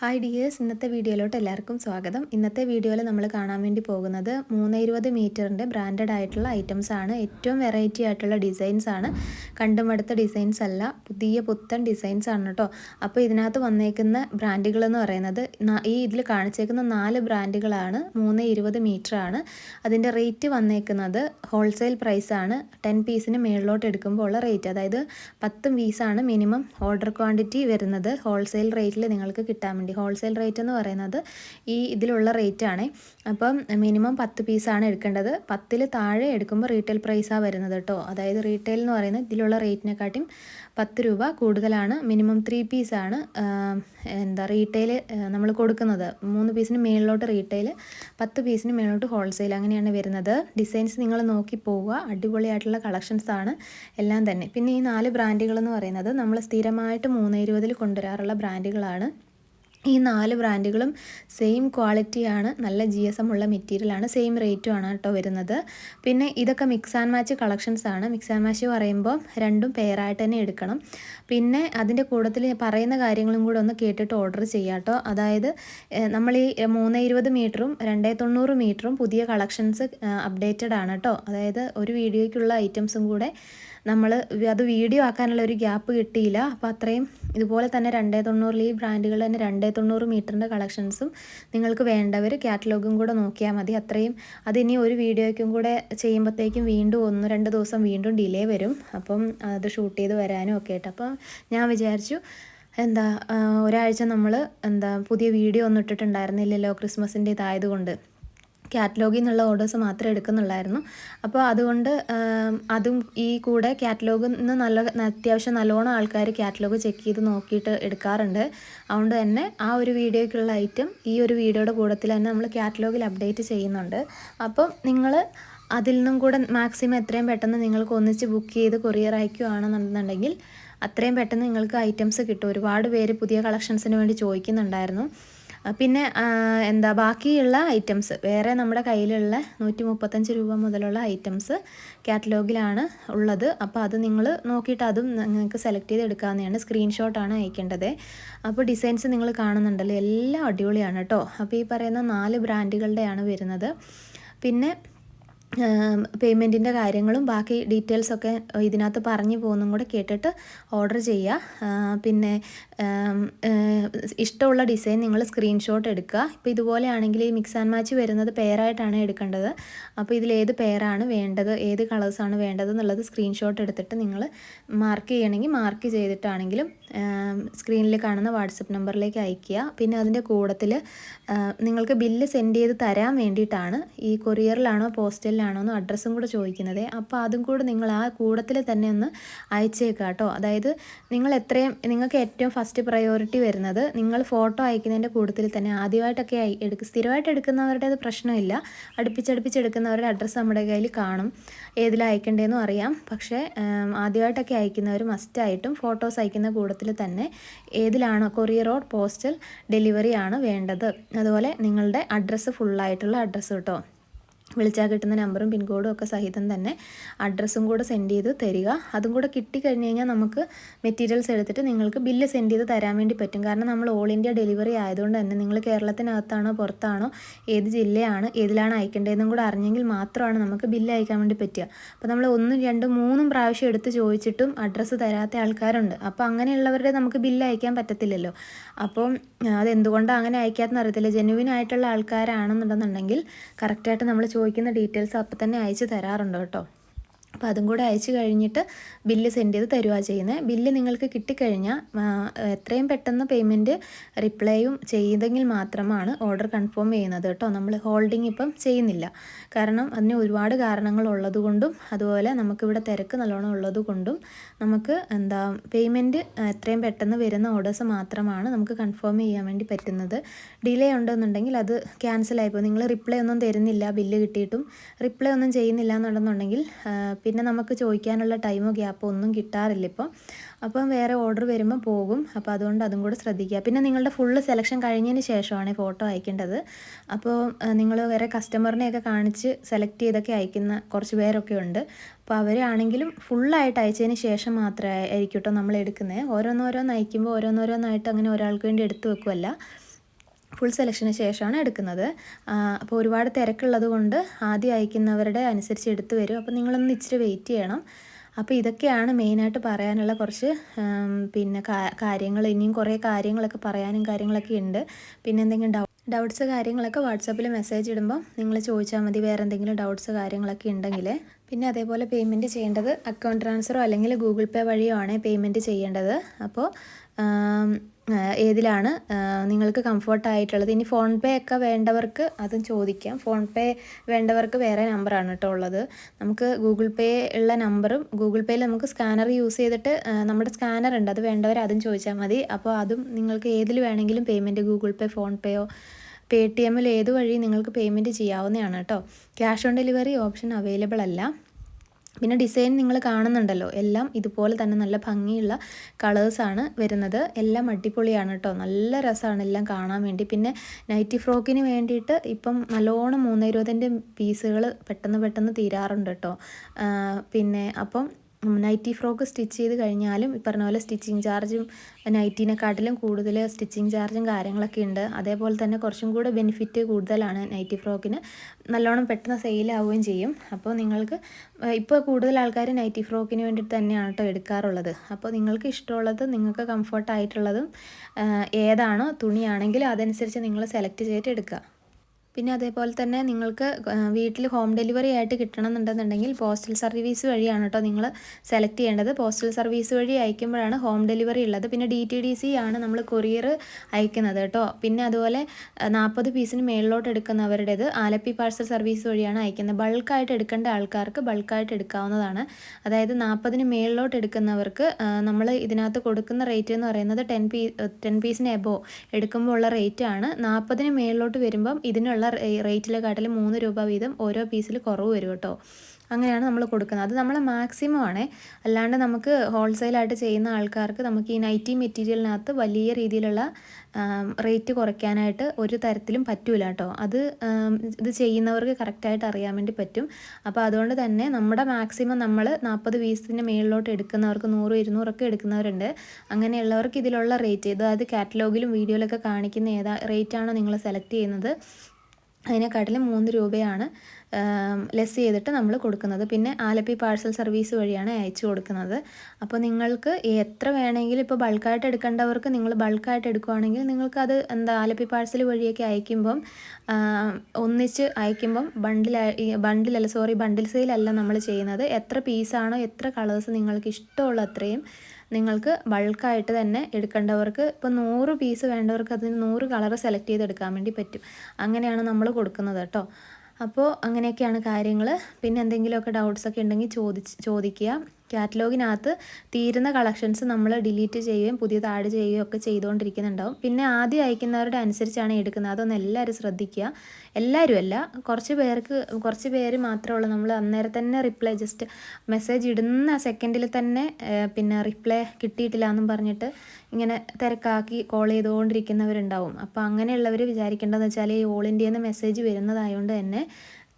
Hi dears ഇന്നത്തെ വീഡിയോയിലോട്ട് എല്ലാവർക്കും സ്വാഗതം. ഇന്നത്തെ വീഡിയോയിൽ നമ്മൾ കാണാൻ വേണ്ടി പോകുന്നത് മൂന്ന് ഇരുപത് മീറ്ററിന്റെ ബ്രാൻഡഡ് ആയിട്ടുള്ള ഐറ്റംസ് ആണ്. ഏറ്റവും വെറൈറ്റി ആയിട്ടുള്ള ഡിസൈൻസ് ആണ്. കണ്ടുമടുത്ത ഡിസൈൻസ് അല്ല പുതിയ പുത്തൻ ഡിസൈൻസ് ആണ് കേട്ടോ. അപ്പോൾ ഇതിനകത്ത് വന്നേക്കുന്ന ബ്രാൻഡുകൾ എന്ന് പറയുന്നത് ഈ ഇതിൽ കാണിച്ചേക്കുന്ന നാല് ബ്രാൻഡുകളാണ് മൂന്ന് ഇരുപത് ആണ്. അതിന്റെ റേറ്റ് വന്നേക്കുന്നത് ഹോൾസെയിൽ പ്രൈസാണ് ടെൻ പീസിന് മേളിലോട്ട് എടുക്കുമ്പോൾ ഉള്ള റേറ്റ് അതായത് പത്ത് പീസാണ് മിനിമം ഓർഡർ ക്വാണ്ടിറ്റി വരുന്നത്. ഹോൾസെയിൽ റേറ്റിൽ നിങ്ങൾക്ക് കിട്ടാൻ വേണ്ടി ഹോൾസെയിൽ റേറ്റ് എന്ന് പറയുന്നത് ഈ ഇതിലുള്ള റേറ്റ് ആണ്. അപ്പം മിനിമം പത്ത് പീസാണ് എടുക്കേണ്ടത്. പത്തിൽ താഴെ എടുക്കുമ്പോൾ റീറ്റെയിൽ പ്രൈസാണ് വരുന്നത് കേട്ടോ. അതായത് റീറ്റെയിൽ എന്ന് പറയുന്നത് ഇതിലുള്ള റേറ്റിനെക്കാട്ടിയും പത്ത് രൂപ കൂടുതലാണ്. മിനിമം ത്രീ പീസാണ് എന്താ റീറ്റെയിൽ നമ്മൾ കൊടുക്കുന്നത്. മൂന്ന് പീസിന് മേളിലോട്ട് റീറ്റെയിൽ പത്ത് പീസിന് മേളിലോട്ട് ഹോൾസെയിൽ അങ്ങനെയാണ് വരുന്നത്. ഡിസൈൻസ് നിങ്ങൾ നോക്കി പോവുക. അടിപൊളിയായിട്ടുള്ള കളക്ഷൻസാണ് എല്ലാം തന്നെ. പിന്നെ ഈ നാല് ബ്രാൻഡുകളെന്ന് പറയുന്നത് നമ്മൾ സ്ഥിരമായിട്ട് മൂന്ന് ഇരുപതിൽ കൊണ്ടുവരാറുള്ള ബ്രാൻഡുകളാണ് ഈ നാല് ബ്രാൻഡുകളും സെയിം ക്വാളിറ്റിയാണ് നല്ല ജി എസ് എം ഉള്ള മെറ്റീരിയലാണ് സെയിം റേറ്റും ആണ് കേട്ടോ വരുന്നത്. പിന്നെ ഇതൊക്കെ മിക്സ് ആൻഡ് മാച്ച് കളക്ഷൻസ് ആണ്. മിക്സ് ആൻഡ് മാച്ച് പറയുമ്പോൾ രണ്ടും പെയറായിട്ട് തന്നെ എടുക്കണം. പിന്നെ അതിന്റെ കൂട്ടത്തിൽ പറയുന്ന കാര്യങ്ങളും കൂടെ ഒന്ന് കേട്ടിട്ട് ഓർഡർ ചെയ്യാം കേട്ടോ. അതായത് നമ്മൾ ഈ മൂന്ന് ഇരുപത് മീറ്ററും രണ്ടേ തൊണ്ണൂറ് മീറ്ററും പുതിയ കളക്ഷൻസ് അപ്ഡേറ്റഡ് ആണ് കേട്ടോ. അതായത് ഒരു വീഡിയോയ്ക്കുള്ള ഐറ്റംസും കൂടെ നമ്മൾ അത് വീഡിയോ ആക്കാനുള്ള ഒരു ഗ്യാപ്പ് കിട്ടിയില്ല. അപ്പോൾ അത്രയും ഇതുപോലെ തന്നെ രണ്ടേ തൊണ്ണൂറിൽ ഈ ബ്രാൻഡുകൾ തന്നെ രണ്ടേ തൊണ്ണൂറ് മീറ്ററിന്റെ കളക്ഷൻസും നിങ്ങൾക്ക് വേണ്ടവർ കാറ്റലോഗും കൂടെ നോക്കിയാൽ മതി. അത്രയും അതിനി ഒരു വീഡിയോയ്ക്കും കൂടെ ചെയ്യുമ്പോഴത്തേക്കും വീണ്ടും ഒന്ന് രണ്ട് ദിവസം വീണ്ടും ഡിലേ വരും. അപ്പം അത് ഷൂട്ട് ചെയ്ത് വരാനും ഒക്കെ ആയിട്ട്. അപ്പം ഞാൻ വിചാരിച്ചു എന്താ ഒരാഴ്ച നമ്മൾ എന്താ പുതിയ വീഡിയോ ഒന്നും ഇട്ടിട്ടുണ്ടായിരുന്നില്ലല്ലോ ക്രിസ്മസിന്റെ ഇതായതുകൊണ്ട്. കാറ്റലോഗിൽ നിന്നുള്ള ഓർഡേഴ്സ് മാത്രമേ എടുക്കുന്നുള്ളായിരുന്നു. അപ്പോൾ അതുകൊണ്ട് അതും ഈ കൂടെ കാറ്റലോഗിൽ നിന്ന് നല്ല അത്യാവശ്യം നല്ലോണം ആൾക്കാർ കാറ്റലോഗ് ചെക്ക് ചെയ്ത് നോക്കിയിട്ട് എടുക്കാറുണ്ട്. അതുകൊണ്ട് തന്നെ ആ ഒരു വീഡിയോയ്ക്കുള്ള ഐറ്റം ഈ ഒരു വീഡിയോയുടെ കൂടത്തിൽ തന്നെ നമ്മൾ കാറ്റലോഗിൽ അപ്ഡേറ്റ് ചെയ്യുന്നുണ്ട്. അപ്പം നിങ്ങൾ അതിൽ നിന്നും കൂടെ മാക്സിമം എത്രയും പെട്ടെന്ന് നിങ്ങൾക്ക് ഒന്നിച്ച് ബുക്ക് ചെയ്ത് കൊറിയർ അയക്കുകയാണെന്നുണ്ടെങ്കിൽ അത്രയും പെട്ടെന്ന് നിങ്ങൾക്ക് ഐറ്റംസ് കിട്ടും. ഒരുപാട് പേര് പുതിയ കളക്ഷൻസിന് വേണ്ടി ചോദിക്കുന്നുണ്ടായിരുന്നു. പിന്നെ എന്താ ബാക്കിയുള്ള ഐറ്റംസ് വേറെ നമ്മുടെ കയ്യിലുള്ള നൂറ്റി മുപ്പത്തഞ്ച് രൂപ മുതലുള്ള ഐറ്റംസ് കാറ്റലോഗിലാണ് ഉള്ളത്. അപ്പോൾ അത് നിങ്ങൾ നോക്കിയിട്ട് അതും നിങ്ങൾക്ക് സെലക്ട് ചെയ്ത് എടുക്കാവുന്നതാണ് സ്ക്രീൻഷോട്ടാണ് അയക്കേണ്ടത്. അപ്പോൾ ഡിസൈൻസ് നിങ്ങൾ കാണുന്നുണ്ടല്ലോ. എല്ലാം അടിപൊളിയാണ് കേട്ടോ. അപ്പോൾ ഈ പറയുന്ന നാല് ബ്രാൻഡുകളുടെയാണ് വരുന്നത്. പിന്നെ പേയ്മെന്റിന്റെ കാര്യങ്ങളും ബാക്കി ഡീറ്റെയിൽസൊക്കെ ഇതിനകത്ത് പറഞ്ഞു പോകുന്നതും കൂടെ കേട്ടിട്ട് ഓർഡർ ചെയ്യുക പിന്നെ ഇഷ്ടമുള്ള ഡിസൈൻ നിങ്ങൾ സ്ക്രീൻഷോട്ട് എടുക്കുക. ഇപ്പോൾ ഇതുപോലെയാണെങ്കിൽ ഈ മിക്സ് ആൻഡ് മാച്ച് വരുന്നത് പെയറായിട്ടാണ് എടുക്കേണ്ടത്. അപ്പോൾ ഇതിൽ ഏത് പെയറാണ് വേണ്ടത് ഏത് കളേഴ്സാണ് വേണ്ടത് എന്നുള്ളത് സ്ക്രീൻഷോട്ട് എടുത്തിട്ട് നിങ്ങൾ മാർക്ക് ചെയ്യണമെങ്കിൽ മാർക്ക് ചെയ്തിട്ടാണെങ്കിലും സ്ക്രീനിൽ കാണുന്ന വാട്സപ്പ് നമ്പറിലേക്ക് അയയ്ക്കുക. പിന്നെ അതിന്റെ കൂടത്തിൽ നിങ്ങൾക്ക് ബില്ല് സെൻഡ് ചെയ്ത് തരാൻ വേണ്ടിയിട്ടാണ് ഈ കൊറിയറിലാണോ പോസ്റ്റലിലാണോ എന്ന് അഡ്രസ്സും കൂടെ ചോദിക്കുന്നത്. അപ്പോൾ അതും കൂടെ നിങ്ങൾ ആ കൂടത്തിൽ തന്നെ ഒന്ന് അയച്ചേക്കുക കേട്ടോ. അതായത് നിങ്ങൾ എത്രയും നിങ്ങൾക്ക് ഏറ്റവും ഫസ്റ്റ് പ്രയോറിറ്റി വരുന്നത് നിങ്ങൾ ഫോട്ടോ അയക്കുന്നതിന്റെ കൂടത്തിൽ തന്നെ ആദ്യമായിട്ടൊക്കെ എടുക്കും സ്ഥിരമായിട്ട് എടുക്കുന്നവരുടെ അത് പ്രശ്നമില്ല. അടുപ്പിച്ചടുപ്പിച്ചെടുക്കുന്നവരുടെ അഡ്രസ്സ് നമ്മുടെ കയ്യിൽ കാണും. ഏതിൽ അറിയാം. പക്ഷേ ആദ്യമായിട്ടൊക്കെ അയക്കുന്നവർ മസ്റ്റായിട്ടും ഫോട്ടോസ് അയക്കുന്ന കൂട്ടത്തിൽ തന്നെ ഏതിലാണ് കൊറിയർ ഓർ പോസ്റ്റൽ ഡെലിവറി ആണ് വേണ്ടത്. അതുപോലെ നിങ്ങളുടെ അഡ്രസ്സ് ഫുള്ളായിട്ടുള്ള അഡ്രസ്സ് കേട്ടോ. വിളിച്ചാൽ കിട്ടുന്ന നമ്പറും പിൻകോഡും ഒക്കെ സഹിതം തന്നെ അഡ്രസ്സും കൂടെ സെൻഡ് ചെയ്ത് തരിക. അതും കൂടെ കിട്ടിക്കഴിഞ്ഞ് കഴിഞ്ഞാൽ നമുക്ക് മെറ്റീരിയൽസ് എടുത്തിട്ട് നിങ്ങൾക്ക് ബില്ല് സെൻഡ് ചെയ്ത് തരാൻ വേണ്ടി പറ്റും. കാരണം നമ്മൾ ഓൾ ഇന്ത്യ ഡെലിവറി ആയതുകൊണ്ട് തന്നെ നിങ്ങൾ കേരളത്തിനകത്താണോ പുറത്താണോ ഏത് ജില്ലയാണ് ഏതിലാണ് അയക്കേണ്ടതെന്നും കൂടെ അറിഞ്ഞെങ്കിൽ മാത്രമാണ് നമുക്ക് ബില്ല് അയക്കാൻ വേണ്ടി പറ്റുക. അപ്പോൾ നമ്മൾ ഒന്നും രണ്ടും മൂന്നും പ്രാവശ്യം എടുത്ത് ചോദിച്ചിട്ടും അഡ്രസ്സ് തരാത്ത ആൾക്കാരുണ്ട്. അപ്പോൾ അങ്ങനെയുള്ളവരുടെ നമുക്ക് ബില്ല് അയക്കാൻ പറ്റത്തില്ലല്ലോ. അപ്പം അതെന്തുകൊണ്ടാണ് അങ്ങനെ അയക്കാത്തെന്ന് അറിയത്തില്ല. ജെനുവിൻ ആയിട്ടുള്ള ആൾക്കാരാണെന്നുണ്ടെന്നുണ്ടെങ്കിൽ കറക്റ്റായിട്ട് നമ്മൾ ചോദിക്കുന്ന ഡീറ്റെയിൽസ് അപ്പം തന്നെ അയച്ചു തരാറുണ്ട് കേട്ടോ. അപ്പോൾ അതും കൂടെ അയച്ചു കഴിഞ്ഞിട്ട് ബില്ല് സെൻഡ് ചെയ്ത് തരുക ചെയ്യുന്നത് ബില്ല് നിങ്ങൾക്ക് കിട്ടിക്കഴിഞ്ഞാൽ എത്രയും പെട്ടെന്ന് പേയ്മെന്റ് റിപ്ലൈയും ചെയ്തെങ്കിൽ മാത്രമാണ് ഓർഡർ കൺഫേം ചെയ്യുന്നത് കേട്ടോ. നമ്മൾ ഹോൾഡിംഗ് ഇപ്പം ചെയ്യുന്നില്ല. കാരണം അതിന് ഒരുപാട് കാരണങ്ങൾ ഉള്ളതുകൊണ്ടും അതുപോലെ നമുക്കിവിടെ തിരക്ക് നല്ലോണം ഉള്ളതുകൊണ്ടും നമുക്ക് എന്താ പേയ്മെന്റ് എത്രയും പെട്ടെന്ന് വരുന്ന ഓർഡേഴ്സ് മാത്രമാണ് നമുക്ക് കൺഫേം ചെയ്യാൻ വേണ്ടി പറ്റുന്നത്. ഡിലേ ഉണ്ടെന്നുണ്ടെങ്കിൽ അത് ക്യാൻസൽ ആയിപ്പോൾ നിങ്ങൾ റിപ്ലൈ ഒന്നും തരുന്നില്ല ബില്ല് കിട്ടിയിട്ടും. റിപ്ലൈ ഒന്നും ചെയ്യുന്നില്ല എന്നുണ്ടെന്നുണ്ടെങ്കിൽ പിന്നെ നമുക്ക് ചോദിക്കാനുള്ള ടൈമോ ഗ്യാപ്പോ ഒന്നും കിട്ടാറില്ല ഇപ്പോൾ അപ്പം വേറെ ഓർഡർ വരുമ്പോൾ പോകും. അപ്പോൾ അതുകൊണ്ട് അതും കൂടെ ശ്രദ്ധിക്കുക. പിന്നെ നിങ്ങളുടെ ഫുള്ള് സെലക്ഷൻ കഴിഞ്ഞതിന് ശേഷമാണ് ഫോട്ടോ അയക്കേണ്ടത്. അപ്പോൾ നിങ്ങൾ വേറെ കസ്റ്റമറിനെയൊക്കെ കാണിച്ച് സെലക്ട് ചെയ്തൊക്കെ അയക്കുന്ന കുറച്ച് പേരൊക്കെ ഉണ്ട്. അപ്പോൾ അവരാണെങ്കിലും ഫുള്ളായിട്ട് അയച്ചതിന് ശേഷം മാത്രമേ ആയിരിക്കും കേട്ടോ നമ്മൾ എടുക്കുന്നത് ഓരോന്നോരോന്ന് അയക്കുമ്പോൾ ഓരോന്നോരോന്നായിട്ട് അങ്ങനെ ഒരാൾക്ക് വേണ്ടി എടുത്തു വെക്കുമല്ല ഫുൾ സെലക്ഷന് ശേഷമാണ് എടുക്കുന്നത്. അപ്പോൾ ഒരുപാട് തിരക്കുള്ളത് കൊണ്ട് ആദ്യം അയക്കുന്നവരുടെ അനുസരിച്ച് എടുത്തു വരും. അപ്പോൾ നിങ്ങളൊന്ന് ഇച്ചിരി വെയിറ്റ് ചെയ്യണം. അപ്പോൾ ഇതൊക്കെയാണ് മെയിനായിട്ട് പറയാനുള്ള കുറച്ച് പിന്നെ കാര്യങ്ങൾ. ഇനിയും കുറേ കാര്യങ്ങളൊക്കെ പറയാനും കാര്യങ്ങളൊക്കെ ഉണ്ട്. പിന്നെ എന്തെങ്കിലും ഡൗ ഡൗട്ട്സ് കാര്യങ്ങളൊക്കെ വാട്സാപ്പിൽ മെസ്സേജ് ഇടുമ്പോൾ നിങ്ങൾ ചോദിച്ചാൽ മതി. വേറെ എന്തെങ്കിലും ഡൗട്ട്സ് കാര്യങ്ങളൊക്കെ ഉണ്ടെങ്കിൽ പിന്നെ അതേപോലെ പേയ്മെന്റ് ചെയ്യേണ്ടത് അക്കൗണ്ട് ട്രാൻസ്ഫറോ അല്ലെങ്കിൽ ഗൂഗിൾ പേ വഴിയോ ആണ് പേയ്മെന്റ് ചെയ്യേണ്ടത്. അപ്പോൾ ഏതിലാണ് നിങ്ങൾക്ക് കംഫർട്ടായിട്ടുള്ളത്. ഇനി ഫോൺ പേ ഒക്കെ വേണ്ടവർക്ക് അതും ചോദിക്കാം. ഫോൺ പേ വേണ്ടവർക്ക് വേറെ നമ്പറാണ് കേട്ടോ ഉള്ളത്. നമുക്ക് ഗൂഗിൾ പേ ഉള്ള നമ്പറും ഗൂഗിൾ പേയിൽ നമുക്ക് സ്കാനർ യൂസ് ചെയ്തിട്ട് നമ്മുടെ സ്കാനർ ഉണ്ട്. അത് വേണ്ടവർ അതും ചോദിച്ചാൽ മതി. അപ്പോൾ അതും നിങ്ങൾക്ക് ഏതിൽ വേണമെങ്കിലും പേയ്മെന്റ് ഗൂഗിൾ പേ ഫോൺ പേയോ പേ ടി എമ്മിൽ ഏത് വഴി നിങ്ങൾക്ക് പേയ്മെന്റ് ചെയ്യാവുന്നതാണ് കേട്ടോ. Cash on delivery option available അല്ല. പിന്നെ ഡിസൈൻ നിങ്ങൾ കാണുന്നുണ്ടല്ലോ എല്ലാം ഇതുപോലെ തന്നെ നല്ല ഭംഗിയുള്ള കളേഴ്സാണ് വരുന്നത്. എല്ലാം അടിപൊളിയാണ് കേട്ടോ നല്ല രസമാണ് എല്ലാം കാണാൻ വേണ്ടി. പിന്നെ നൈറ്റി ഫ്രോക്കിന് വേണ്ടിയിട്ട് ഇപ്പം നല്ലോണം മൂന്ന് ഇരുപതിന്റെ പീസുകൾ പെട്ടെന്ന് പെട്ടെന്ന് തീരാറുണ്ട് കേട്ടോ പിന്നെ അപ്പം നൈറ്റി ഫ്രോക്ക് സ്റ്റിച്ച് ചെയ്ത് കഴിഞ്ഞാലും ഈ പറഞ്ഞ പോലെ സ്റ്റിച്ചിങ് ചാർജും നൈറ്റിനെക്കാട്ടിലും കൂടുതൽ സ്റ്റിച്ചിങ് ചാർജും കാര്യങ്ങളൊക്കെ ഉണ്ട്. അതേപോലെ തന്നെ കുറച്ചും കൂടെ ബെനിഫിറ്റ് കൂടുതലാണ് നൈറ്റി ഫ്രോക്കിന് നല്ലോണം പെട്ടെന്ന് സെയിലാവുകയും ചെയ്യും. അപ്പോൾ നിങ്ങൾക്ക് ഇപ്പോൾ കൂടുതൽ ആൾക്കാർ നൈറ്റി ഫ്രോക്കിന് വേണ്ടിയിട്ട് തന്നെയാണ് കേട്ടോ എടുക്കാറുള്ളത്. അപ്പോൾ നിങ്ങൾക്ക് ഇഷ്ടമുള്ളത് നിങ്ങൾക്ക് കംഫർട്ടായിട്ടുള്ളതും ഏതാണോ തുണിയാണെങ്കിലും അതനുസരിച്ച് നിങ്ങൾ സെലക്ട് ചെയ്തിട്ട് എടുക്കുക. പിന്നെ അതേപോലെ തന്നെ നിങ്ങൾക്ക് വീട്ടിൽ ഹോം ഡെലിവറി ആയിട്ട് കിട്ടണമെന്നുണ്ടെന്നുണ്ടെങ്കിൽ പോസ്റ്റൽ സർവീസ് വഴിയാണ് കേട്ടോ നിങ്ങൾ സെലക്ട് ചെയ്യേണ്ടത്. പോസ്റ്റൽ സർവീസ് വഴി അയക്കുമ്പോഴാണ് ഹോം ഡെലിവറി ഉള്ളത്. പിന്നെ ഡി ടി ഡി സി ആണ് നമ്മൾ കൊറിയർ അയക്കുന്നത് കേട്ടോ. പിന്നെ അതുപോലെ നാൽപ്പത് പീസിന് മേളിലോട്ട് എടുക്കുന്നവരുടേത് ആലപ്പി പാഴ്സൽ സർവീസ് വഴിയാണ് അയക്കുന്നത്. ബൾക്കായിട്ട് എടുക്കേണ്ട ആൾക്കാർക്ക് ബൾക്കായിട്ട് എടുക്കാവുന്നതാണ്. അതായത് നാൽപ്പതിന് മേളിലോട്ട് എടുക്കുന്നവർക്ക് നമ്മൾ ഇതിനകത്ത് കൊടുക്കുന്ന റേറ്റ് എന്ന് പറയുന്നത് ടെൻ പീ ടെൻ പീസിന് എബോ എടുക്കുമ്പോൾ ഉള്ള റേറ്റ് ആണ്. നാൽപ്പതിന് മേളിലോട്ട് വരുമ്പം ഇതിനുള്ള റേറ്റിലെക്കാട്ടിലും മൂന്ന് രൂപ വീതം ഓരോ പീസിൽ കുറവ് വരും കേട്ടോ. അങ്ങനെയാണ് നമ്മൾ കൊടുക്കുന്നത്. അത് നമ്മൾ മാക്സിമം ആണ്. അല്ലാണ്ട് നമുക്ക് ഹോൾസെയിലായിട്ട് ചെയ്യുന്ന ആൾക്കാർക്ക് നമുക്ക് ഈ നൈറ്റി മെറ്റീരിയലിനകത്ത് വലിയ രീതിയിലുള്ള റേറ്റ് കുറയ്ക്കാനായിട്ട് ഒരു തരത്തിലും പറ്റൂല കേട്ടോ. അത് ഇത് ചെയ്യുന്നവർക്ക് കറക്റ്റായിട്ട് അറിയാൻ വേണ്ടി പറ്റും. അപ്പോൾ അതുകൊണ്ട് തന്നെ നമ്മുടെ മാക്സിമം നമ്മൾ നാൽപ്പത് പീസിന് മേളിലോട്ട് എടുക്കുന്നവർക്ക് നൂറ് ഇരുന്നൂറൊക്കെ എടുക്കുന്നവരുണ്ട്. അങ്ങനെയുള്ളവർക്ക് ഇതിലുള്ള റേറ്റ് അതായത് അത് കാറ്റലോഗിലും വീഡിയോയിലൊക്കെ കാണിക്കുന്ന ഏതാ റേറ്റാണോ നിങ്ങൾ സെലക്ട് ചെയ്യുന്നത്? അതിനെക്കാട്ടിലും മൂന്ന് രൂപയാണ് ലെസ് ചെയ്തിട്ട് നമ്മൾ കൊടുക്കുന്നത്. പിന്നെ ആലപ്പി പാഴ്സൽ സർവീസ് വഴിയാണ് അയച്ചു കൊടുക്കുന്നത്. അപ്പോൾ നിങ്ങൾക്ക് എത്ര വേണമെങ്കിലും ഇപ്പോൾ ബൾക്കായിട്ട് എടുക്കേണ്ടവർക്ക് നിങ്ങൾ ബൾക്കായിട്ട് എടുക്കുകയാണെങ്കിൽ നിങ്ങൾക്കത് എന്താ ആലപ്പി പാഴ്സൽ വഴിയൊക്കെ അയക്കുമ്പം ഒന്നിച്ച് അയക്കുമ്പം ബണ്ടിൽ ബണ്ടിലല്ല സോറി ബണ്ടിൽ സെയിലല്ല നമ്മൾ ചെയ്യുന്നത്. എത്ര പീസാണോ എത്ര കളേഴ്സ് നിങ്ങൾക്ക് ഇഷ്ടമുള്ള അത്രയും നിങ്ങൾക്ക് ബൾക്കായിട്ട് തന്നെ എടുക്കേണ്ടവർക്ക് ഇപ്പോൾ നൂറ് പീസ് വേണ്ടവർക്ക് അതിന് നൂറ് കളർ സെലക്ട് ചെയ്ത് എടുക്കാൻ വേണ്ടി പറ്റും. അങ്ങനെയാണ് നമ്മൾ കൊടുക്കുന്നത് കേട്ടോ. അപ്പോൾ അങ്ങനെയൊക്കെയാണ് കാര്യങ്ങൾ പിന്നെ എന്തെങ്കിലുമൊക്കെ ഡൗട്ട്സൊക്കെ ഉണ്ടെങ്കിൽ ചോദിച്ച് ചോദിക്കുക. കാറ്റലോഗിനകത്ത് തീരുന്ന കളക്ഷൻസ് നമ്മൾ ഡിലീറ്റ് ചെയ്യുകയും പുതിയത് ആഡ് ചെയ്യുകയും ഒക്കെ ചെയ്തുകൊണ്ടിരിക്കുന്നുണ്ടാവും. പിന്നെ ആദ്യം അയക്കുന്നവരുടെ അനുസരിച്ചാണ് എടുക്കുന്നത്. അതൊന്ന് എല്ലാവരും ശ്രദ്ധിക്കുക. എല്ലാവരും അല്ല കുറച്ച് പേർക്ക് കുറച്ച് പേര് മാത്രമേ ഉള്ളൂ. നമ്മൾ അന്നേരം തന്നെ റിപ്ലൈ ജസ്റ്റ് മെസ്സേജ് ഇടുന്ന സെക്കൻഡിൽ തന്നെ പിന്നെ റിപ്ലൈ കിട്ടിയിട്ടില്ല എന്നും പറഞ്ഞിട്ട് ഇങ്ങനെ തിരക്കാക്കി കോൾ ചെയ്തുകൊണ്ടിരിക്കുന്നവരുണ്ടാവും. അപ്പോൾ അങ്ങനെയുള്ളവർ വിചാരിക്കേണ്ടതെന്ന് വെച്ചാൽ ഈ ഓൾ ഇന്ത്യയിൽ നിന്ന് മെസ്സേജ് വരുന്നതായതുകൊണ്ട് തന്നെ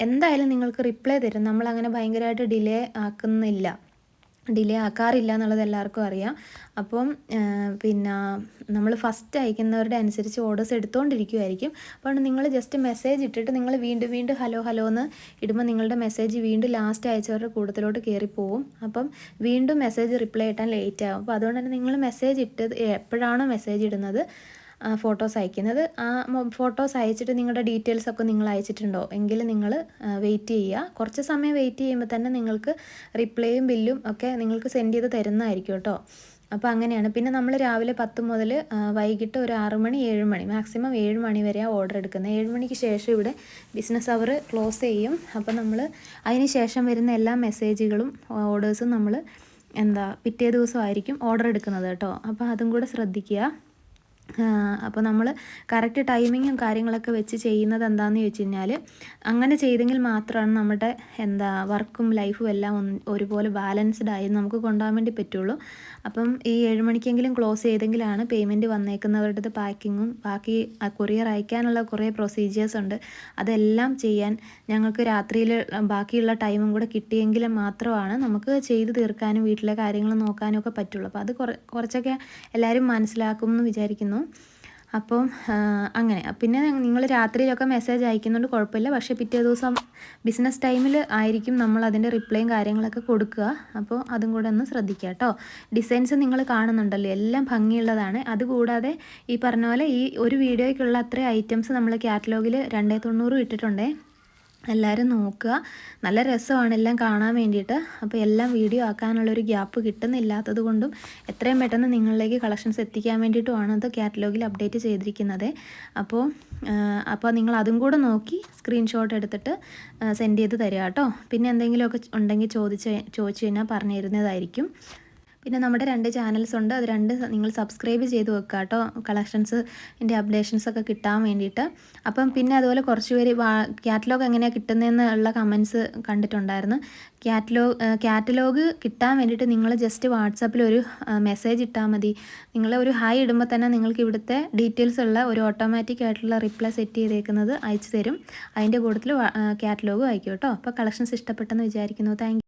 എന്തായാലും നിങ്ങൾക്ക് റിപ്ലൈ തരും. നമ്മൾ അങ്ങനെ ഭയങ്കരമായിട്ട് ഡിലേ ആക്കുന്നില്ല. ഡിലേ ആക്കാറില്ല എന്നുള്ളത് എല്ലാവർക്കും അറിയാം. അപ്പം പിന്നെ നമ്മൾ ഫസ്റ്റ് അയക്കുന്നവരുടെ അനുസരിച്ച് ഓർഡേഴ്സ് എടുത്തുകൊണ്ടിരിക്കുമായിരിക്കും അപ്പോൾ നിങ്ങൾ ജസ്റ്റ് മെസ്സേജ് ഇട്ടിട്ട് നിങ്ങൾ വീണ്ടും വീണ്ടും ഹലോ ഹലോ എന്ന് ഇടുമ്പോൾ നിങ്ങളുടെ മെസ്സേജ് വീണ്ടും ലാസ്റ്റ് അയച്ചവരുടെ കൂട്ടത്തിലോട്ട് കയറിപ്പോവും അപ്പം വീണ്ടും മെസ്സേജ് റിപ്ലൈ ഇട്ടാൻ ലേറ്റ് ആവും അപ്പോൾ അതുകൊണ്ട് തന്നെ നിങ്ങൾ മെസ്സേജ് ഇട്ടത് എപ്പോഴാണോ മെസ്സേജ് ഇടുന്നത് ഫോട്ടോസ് അയക്കുന്നത്. ആ ഫോട്ടോസ് അയച്ചിട്ട് നിങ്ങളുടെ ഡീറ്റെയിൽസ് ഒക്കെ നിങ്ങൾ അയച്ചിട്ടുണ്ടോ? എങ്കിൽ നിങ്ങൾ വെയിറ്റ് ചെയ്യുക. കുറച്ച് സമയം വെയിറ്റ് ചെയ്യുമ്പോൾ തന്നെ നിങ്ങൾക്ക് റിപ്ലൈയും ബില്ലും ഒക്കെ നിങ്ങൾക്ക് സെൻഡ് ചെയ്ത് തരുന്നതായിരിക്കും കേട്ടോ. അപ്പോൾ അങ്ങനെയാണ്. പിന്നെ നമ്മൾ രാവിലെ പത്ത് മുതൽ വൈകിട്ട് ഒരു ആറ് മണി ഏഴ് മണി മാക്സിമം ഏഴ് മണി വരെയാണ് ഓർഡർ എടുക്കുന്നത്. ഏഴ് മണിക്ക് ശേഷം ഇവിടെ ബിസിനസ് അവർ ക്ലോസ് ചെയ്യും. അപ്പോൾ നമ്മൾ അതിന് ശേഷം വരുന്ന എല്ലാ മെസ്സേജുകളും ഓർഡേഴ്സും നമ്മൾ എന്താ പിറ്റേ ദിവസമായിരിക്കും ഓർഡർ എടുക്കുന്നത് കേട്ടോ. അപ്പോൾ അതും കൂടെ ശ്രദ്ധിക്കുക. അപ്പോൾ നമ്മൾ കറക്റ്റ് ടൈമിങ്ങും കാര്യങ്ങളൊക്കെ വെച്ച് ചെയ്യുന്നത് എന്താണെന്ന് ചോദിച്ചു കഴിഞ്ഞാൽ അങ്ങനെ ചെയ്തെങ്കിൽ മാത്രമാണ് നമ്മുടെ എന്താ വർക്കും ലൈഫും എല്ലാം ഒരുപോലെ ബാലൻസ്ഡ് ആയി നമുക്ക് കൊണ്ടുപോകാൻ വേണ്ടി പറ്റുള്ളൂ. അപ്പം ഈ ഏഴ് മണിക്കെങ്കിലും ക്ലോസ് ചെയ്തെങ്കിലാണ് പേയ്മെന്റ് വന്നേക്കുന്നവരുടെ പാക്കിങ്ങും ബാക്കി കൊറിയർ അയക്കാനുള്ള കുറേ പ്രൊസീജിയേഴ്സ് ഉണ്ട്. അതെല്ലാം ചെയ്യാൻ ഞങ്ങൾക്ക് രാത്രിയിൽ ബാക്കിയുള്ള ടൈമും കൂടെ കിട്ടിയെങ്കിൽ മാത്രമാണ് നമുക്ക് ചെയ്ത് തീർക്കാനും വീട്ടിലെ കാര്യങ്ങൾ നോക്കാനും ഒക്കെ പറ്റുള്ളൂ. അപ്പോൾ അത് കുറച്ചൊക്കെ എല്ലാവരും മനസ്സിലാക്കും എന്ന് വിചാരിക്കുന്നു. അപ്പം അങ്ങനെ. പിന്നെ നിങ്ങൾ രാത്രിയിലൊക്കെ മെസ്സേജ് അയക്കുന്നുണ്ട് കുഴപ്പമില്ല പക്ഷേ പിറ്റേ ദിവസം ബിസിനസ് ടൈമിൽ ആയിരിക്കും നമ്മൾ അതിന്റെ റിപ്ലൈയും കാര്യങ്ങളൊക്കെ കൊടുക്കുക. അപ്പോൾ അതും കൂടെ ഒന്ന് ശ്രദ്ധിക്കുക കേട്ടോ. ഡിസൈൻസ് നിങ്ങൾ കാണുന്നുണ്ടല്ലോ. എല്ലാം ഭംഗിയുള്ളതാണ്. അതുകൂടാതെ ഈ പറഞ്ഞ പോലെ ഈ ഒരു വീഡിയോയ്ക്കുള്ള അത്രയും ഐറ്റംസ് നമ്മൾ കാറ്റലോഗിൽ രണ്ടേ തൊണ്ണൂറ് ഇട്ടിട്ടുണ്ടേ. എല്ലാവരും നോക്കുക. നല്ല രസമാണ് എല്ലാം കാണാൻ വേണ്ടിയിട്ട്. അപ്പോൾ എല്ലാം വീഡിയോ ആക്കാനുള്ളൊരു ഗ്യാപ്പ് കിട്ടുന്നില്ലാത്തത് കൊണ്ടും എത്രയും പെട്ടെന്ന് നിങ്ങളിലേക്ക് കളക്ഷൻസ് എത്തിക്കാൻ വേണ്ടിയിട്ടുമാണ് അത് കാറ്റലോഗിൽ അപ്ഡേറ്റ് ചെയ്തിരിക്കുന്നത്. അപ്പോൾ അപ്പോൾ നിങ്ങൾ അതും കൂടെ നോക്കി സ്ക്രീൻഷോട്ട് എടുത്തിട്ട് സെൻഡ് ചെയ്ത് തരിക കേട്ടോ. പിന്നെ എന്തെങ്കിലുമൊക്കെ ഉണ്ടെങ്കിൽ ചോദിച്ച് ചോദിച്ചു കഴിഞ്ഞാൽ പറഞ്ഞു തരുന്നതായിരിക്കും. പിന്നെ നമ്മുടെ രണ്ട് ചാനൽസ് ഉണ്ട്. അത് രണ്ട് നിങ്ങൾ സബ്സ്ക്രൈബ് ചെയ്ത് വെക്കുക കേട്ടോ കളക്ഷൻസ് എന്റെ അപ്ഡേഷൻസ് ഒക്കെ കിട്ടാൻ വേണ്ടിയിട്ട്. അപ്പം പിന്നെ അതുപോലെ കുറച്ച് പേര് കാറ്റലോഗ് എങ്ങനെയാണ് കിട്ടുന്നതെന്ന് ഉള്ള കമൻസ് കണ്ടിട്ടുണ്ടായിരുന്നു. കാറ്റലോഗ് കാറ്റലോഗ് കിട്ടാൻ വേണ്ടിയിട്ട് നിങ്ങൾ ജസ്റ്റ് വാട്സാപ്പിൽ ഒരു മെസ്സേജ് ഇട്ടാൽ മതി. നിങ്ങൾ ഒരു ഹായ് ഇടുമ്പോൾ തന്നെ നിങ്ങൾക്ക് ഇവിടുത്തെ ഡീറ്റെയിൽസ് ഉള്ള ഒരു ഓട്ടോമാറ്റിക് ആയിട്ടുള്ള റിപ്ലൈ സെറ്റ് ചെയ്തേക്കുന്നത് അയച്ചു തരും. അതിന്റെ കൂട്ടത്തിൽ കാറ്റലോഗും അയക്കും കേട്ടോ അപ്പോൾ കളക്ഷൻസ് ഇഷ്ടപ്പെട്ടെന്ന് വിചാരിക്കുന്നു. താങ്ക്